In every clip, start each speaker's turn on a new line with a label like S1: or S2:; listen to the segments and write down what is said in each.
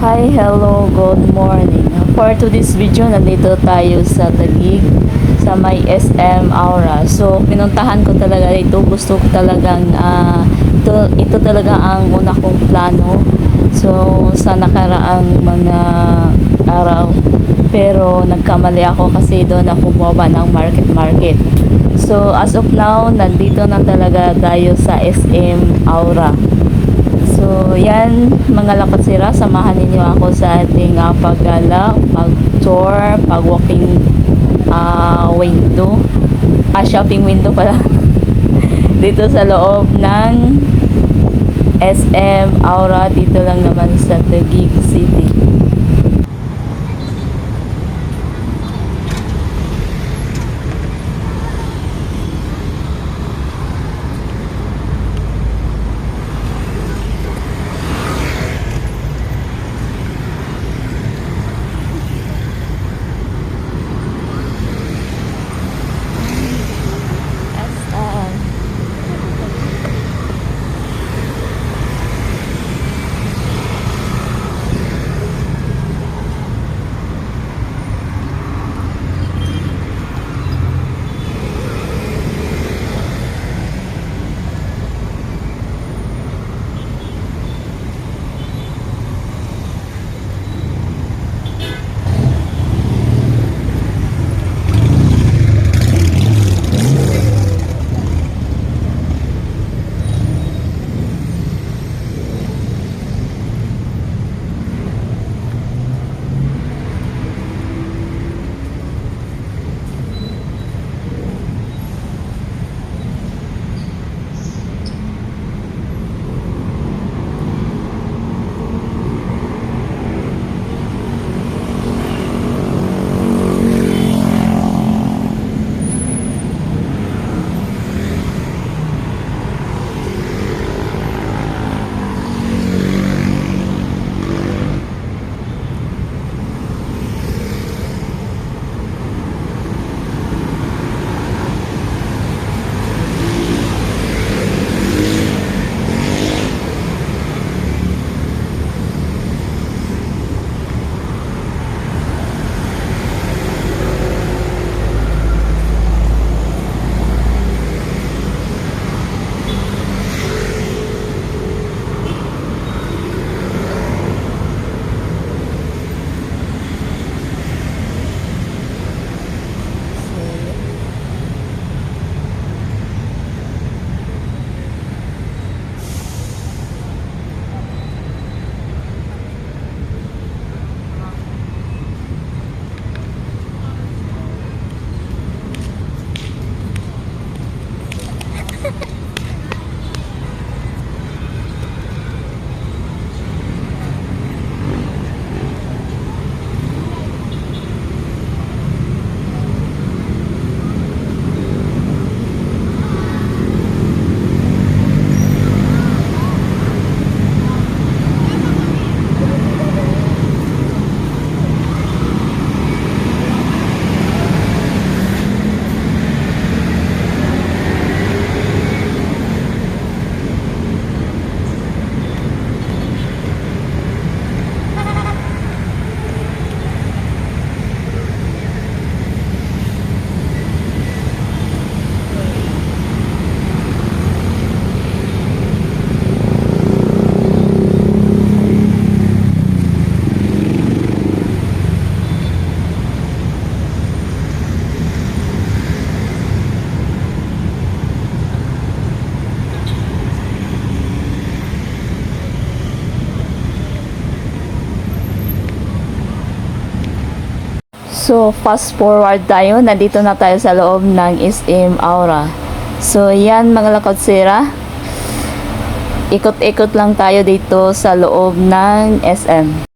S1: Hi, hello, good morning. For today's video, nandito tayo sa Taguig sa may SM Aura. So, pinuntahan ko talaga ito. Gusto ko talagang, ah, ito, ito talaga ang una kong plano. So, sa nakaraang mga araw. Pero, nagkamali ako kasi doon ako bumaba ng market-market. So, as of now, nandito na talaga tayo sa SM Aura. So, yan, mga lapatsira, samahan ninyo ako sa ating uh, paggala, pag-tour, pag-walking ah, window, ah, shopping window pala, dito sa loob ng SM Aura, dito lang naman sa Taguig City. So, fast forward tayo. Nandito na tayo sa loob ng SM Aura. So, yan mga lakotsira. Ikot-ikot lang tayo dito sa loob ng SM.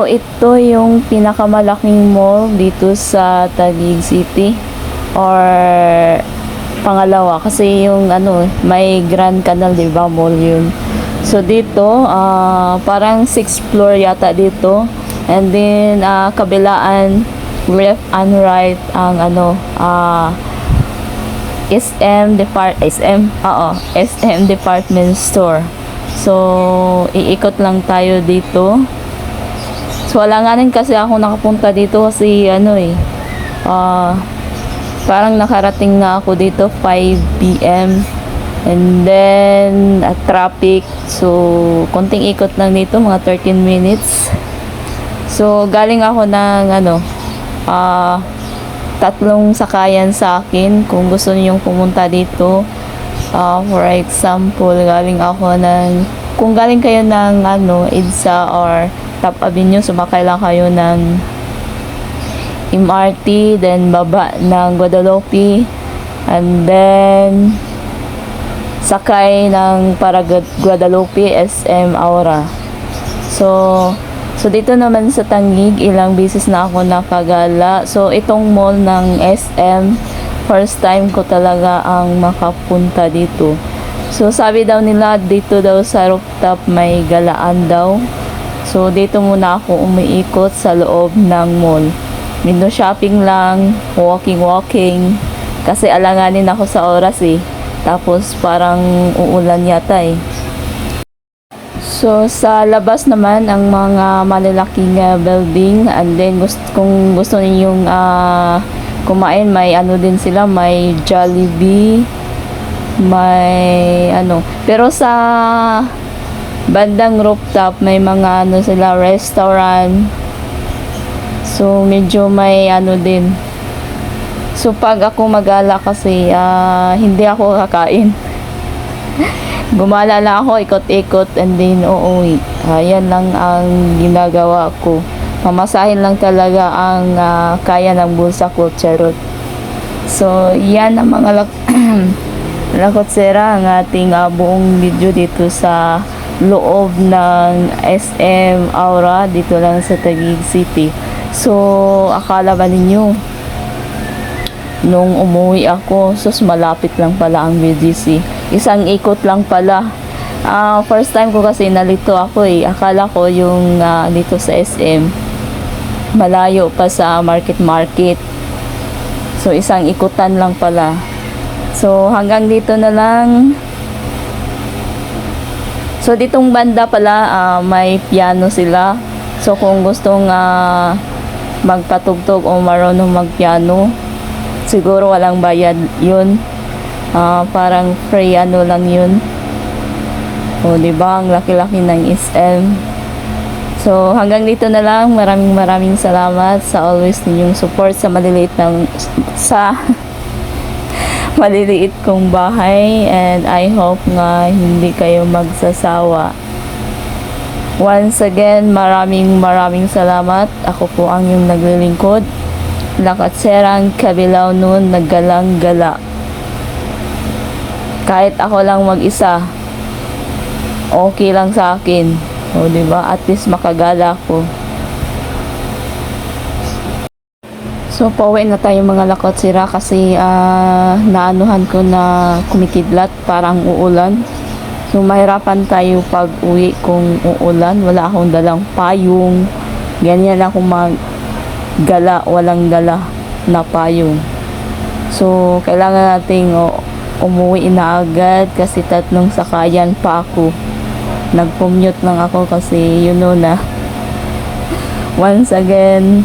S1: So, ito yung pinakamalaking mall dito sa Taguig City or pangalawa kasi yung ano may Grand Canal 'di ba mall yun. So dito ah, parang 6th floor yata dito and then ah, kabilaan left and right ang ano ah SM Depart SM oo SM Department Store. So iikot lang tayo dito. So wala nga rin kasi ako nakapunta dito kasi ano eh ah parang nakarating na ako dito 5 p.m. and then at traffic so konting ikot lang dito mga 13 minutes so galing ako ng ano ah tatlong sakayan sa akin kung gusto niyo pumunta dito Ah, for example galing ako ng kung galing kayo ng ano EDSA or Top Avenue sumakay lang kayo ng MRT, then baba ng Guadalupe, and then sakay ng para Gu- Guadalupe SM Aura. So, so dito naman sa Tangig, ilang beses na ako nakagala. So, itong mall ng SM, first time ko talaga ang makapunta dito. So, sabi daw nila, dito daw sa rooftop may galaan daw. So, dito muna ako umiikot sa loob ng mall. Window shopping lang, walking-walking. Kasi alanganin ako sa oras eh. Tapos parang uulan yata eh. So, sa labas naman, ang mga malalaking ah, building. And then, gust kung gusto ninyong ah, kumain, may ano din sila, may Jollibee, may ano. Pero sa bandang rooftop, may mga ano sila, restaurant. So, medyo may ano din. So, pag ako magala kasi, ah, hindi ako kakain. Gumala lang ako, ikot-ikot, and then uuwi. Ayan lang ang ginagawa ko. Mamasahin lang talaga ang ah, kaya ng bulsa ko, charot. So, yan ang mga lak lakotsera ang ating ah, buong video dito sa loob ng SM Aura dito lang sa Taguig City. So, akala ba ninyo nung umuwi ako, sus malapit lang pala ang BGC. Isang ikot lang pala. Ah, first time ko kasi nalito ako eh. Akala ko yung ah, dito sa SM malayo pa sa market market. So isang ikutan lang pala. So hanggang dito na lang. So ditong banda pala ah, may piano sila. So kung gustong ah, magpatugtog o marunong magpiano, siguro walang bayad yun. Ah, parang free ano lang yun. O, di ba? Ang laki-laki ng SM. So, hanggang dito na lang. Maraming maraming salamat sa always ninyong support sa maliliit ng sa maliliit kong bahay and I hope nga hindi kayo magsasawa. Once again, maraming maraming salamat. Ako po ang yung naglilingkod. Lakatserang kabilaw noon naggalang-gala. Kahit ako lang mag-isa, okay lang sa akin. O, di ba? At least makagala ko. So, pauwi na tayo mga lakot sira kasi ah, naanuhan ko na kumikidlat parang uulan. So, mahirapan tayo pag uwi kung uulan. Wala akong dalang payong. Ganyan ako maggala, walang dala na payong. So, kailangan nating oh, umuwi na agad kasi tatlong sakayan pa ako. Nag-commute lang ako kasi you know na. Once again,